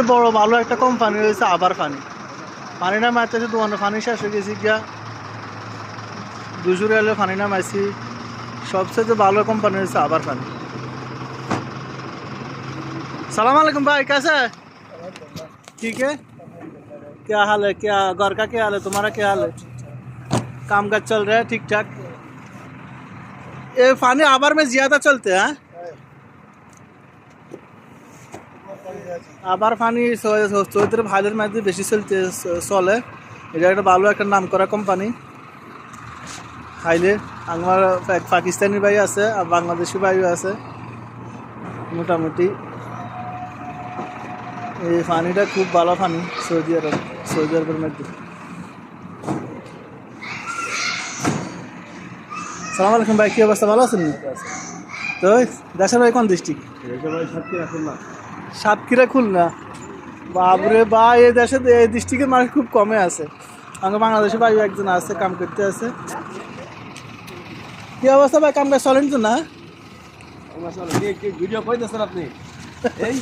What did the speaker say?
সবচেয়ে বড় ভালো একটা কোম্পানি হয়েছে আবার পানি পানি না মারতেছে দোকানে পানি শেষ হয়ে গেছি গিয়া দুশো রিয়ালে পানি না মাইছি সবচেয়ে ভালো কোম্পানি হয়েছে আবার পানি सलाम वालेकुम भाई कैसा है ठीक है क्या हाल है क्या घर का क्या हाल है तुम्हारा क्या हाल है काम काज चल रहा है ठीक ठाक ये पानी आबर में ज्यादा चलते हैं আবার পানি চৌধুরী ভাইদের মধ্যে বেশি চলতে চলে। এটা একটা ভালো একটা নাম করা কোম্পানি খাইলে আমার পাকিস্তানি ভাই আছে আর বাংলাদেশি ভাইও আছে। মোটামুটি। এই পানিটা খুব ভালো পানি সৌদি আরব সৌদি আরবের মধ্যে। সালাম আলাইকুম ভাই কি অবস্থা? ভালো আছেন? তো দেশের ভাই কোন ডিস্ট্রিক্ট সাতক্ষীরা খুলনা বাবরে বা, এই দেশে এই ডিস্ট্রিক্টের মানুষ খুব কমে আছে। আমাকে বাংলাদেশে ভাই একজন আছে, কাম করতে আছে। কি অবস্থা ভাই? কাম কাজ চলেন তো না? ভিডিও কইতেছেন আপনি? এই